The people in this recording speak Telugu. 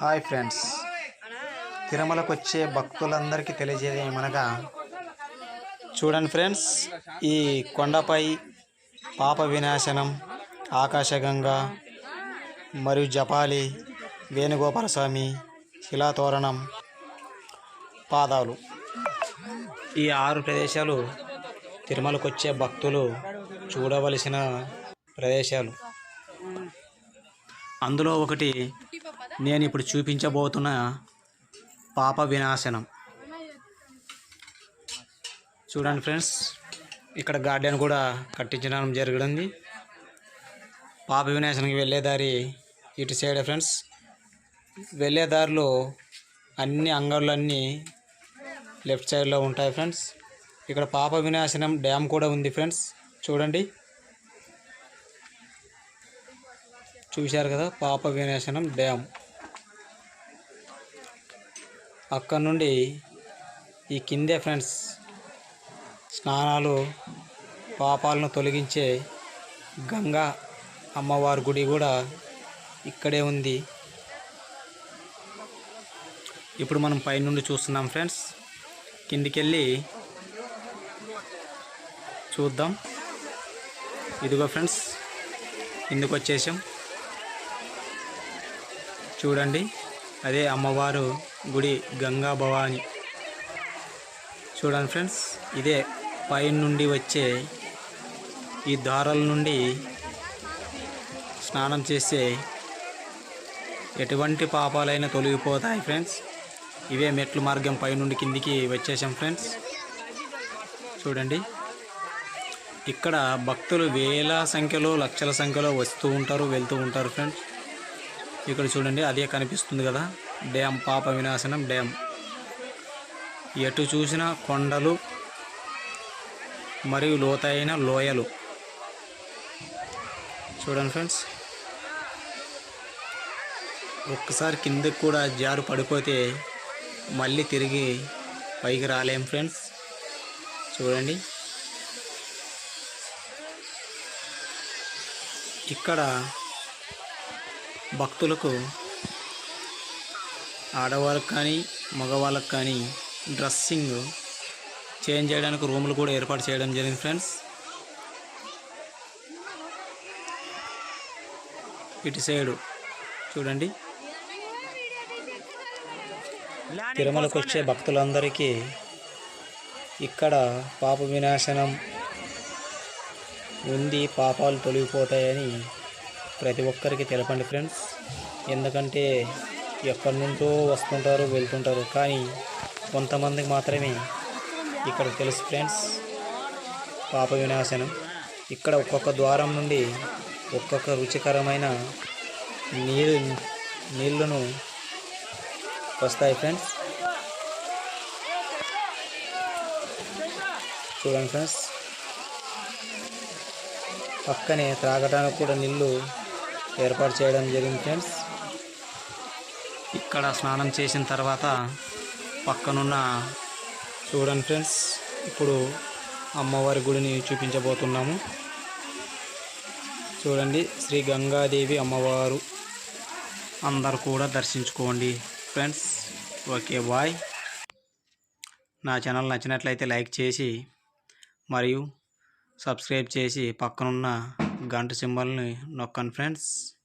Hi friends. తిరుమలకు వచ్చే భక్తులందరికీ తెలియజేది ఏమనగా చూడండి ఫ్రెండ్స్ ఈ కొండపై పాప వినాశనం ఆకాశగంగా మరియు జపాలి వేణుగోపాలస్వామి శిలాతోరణం పాదాలు. ఈ ఆరు ప్రదేశాలు తిరుమలకు వచ్చే భక్తులు చూడవలసిన ప్రదేశాలు. అందులో ఒకటి నేను ఇప్పుడు చూపించబోతున్న పాప వినాశనం. చూడండి ఫ్రెండ్స్ ఇక్కడ గార్డెన్ కూడా కట్టించడం జరిగింది. పాప వినాశనకి వెళ్ళే దారి ఇటు సైడ్ ఫ్రెండ్స్. వెళ్ళే దారిలో అన్ని అంగళ్ళన్నీ లెఫ్ట్ సైడ్లో ఉంటాయి ఫ్రెండ్స్. ఇక్కడ పాప వినాశనం డ్యామ్ కూడా ఉంది ఫ్రెండ్స్. చూడండి. చూశారు కదా పాప వినాశనం డ్యామ్. అక్కడ నుండి ఈ కిందే ఫ్రెండ్స్ స్నానాలు పాపాలను తొలగించే గంగా అమ్మవారి గుడి కూడా ఇక్కడే ఉంది. ఇప్పుడు మనం పైనుండి చూస్తున్నాం ఫ్రెండ్స్. కిందికెళ్ళి చూద్దాం. ఇదిగో ఫ్రెండ్స్ ఇందుకు వచ్చేసాం. చూడండి అదే అమ్మవారు గుడి గంగా భవాని. చూడండి ఫ్రెండ్స్ ఇదే పైన నుండి వచ్చే ఈ దారాల నుండి స్నానం చేస్తే ఎటువంటి పాపాలైనా తొలగిపోతాయి ఫ్రెండ్స్. ఇవే మెట్లు మార్గం పైనుండి కిందికి వచ్చేసాం ఫ్రెండ్స్. చూడండి. ఇక్కడ భక్తులు వేల సంఖ్యలో లక్షల సంఖ్యలో వస్తూ ఉంటారు వెళ్తూ ఉంటారు ఫ్రెండ్స్. ఇక్కడ చూడండి అదే కనిపిస్తుంది కదా. డ్యామ్ పాప వినాశనం డ్యామ్ ఎటు చూసిన కొండలు మరియు లోతైన లోయలు. చూడండి ఫ్రెండ్స్. ఒక్కసారి కిందకి కూడా జారు పడిపోతే మళ్ళీ తిరిగి పైకి రాలేం ఫ్రెండ్స్. చూడండి. ఇక్కడ భక్తులకు ఆడవాళ్ళకి కానీ మగవాళ్ళకి కానీ డ్రెస్సింగ్ చేంజ్ చేయడానికి రూములు కూడా ఏర్పాటు చేయడం జరిగింది ఫ్రెండ్స్. ఇటు సైడు చూడండి. తిరుమలకు వచ్చే భక్తులందరికీ ఇక్కడ పాప వినాశనం ఉంది పాపాలు తొలగిపోతాయని ప్రతి ఒక్కరికి తెలపండి ఫ్రెండ్స్. ఎందుకంటే ఎక్కడి నుంచో వస్తుంటారు వెళ్తుంటారు. కానీ కొంతమందికి మాత్రమే ఇక్కడ తెలుసు ఫ్రెండ్స్ పాప వినాశనం. ఇక్కడ ఒక్కొక్క ద్వారం నుండి ఒక్కొక్క రుచికరమైన నీరు నీళ్ళను వస్తాయి ఫ్రెండ్స్. చూడండి ఫ్రెండ్స్. పక్కనే త్రాగడానికి కూడా నీళ్ళు ఏర్పాటు చేయడం జరిగింది ఫ్రెండ్స్. ఇక్కడ స్నానం చేసిన తర్వాత పక్కనున్న చూడండి ఫ్రెండ్స్ ఇప్పుడు అమ్మవారి గుడిని చూపించబోతున్నాము. చూడండి శ్రీ గంగాదేవి అమ్మవారు. అందరు కూడా దర్శించుకోండి ఫ్రెండ్స్. Okay bye. నా ఛానల్ నచ్చినట్లయితే లైక్ చేసి మరియు సబ్స్క్రైబ్ చేసి పక్కనున్న గంట సింబల్ని నొక్కండి ఫ్రెండ్స్.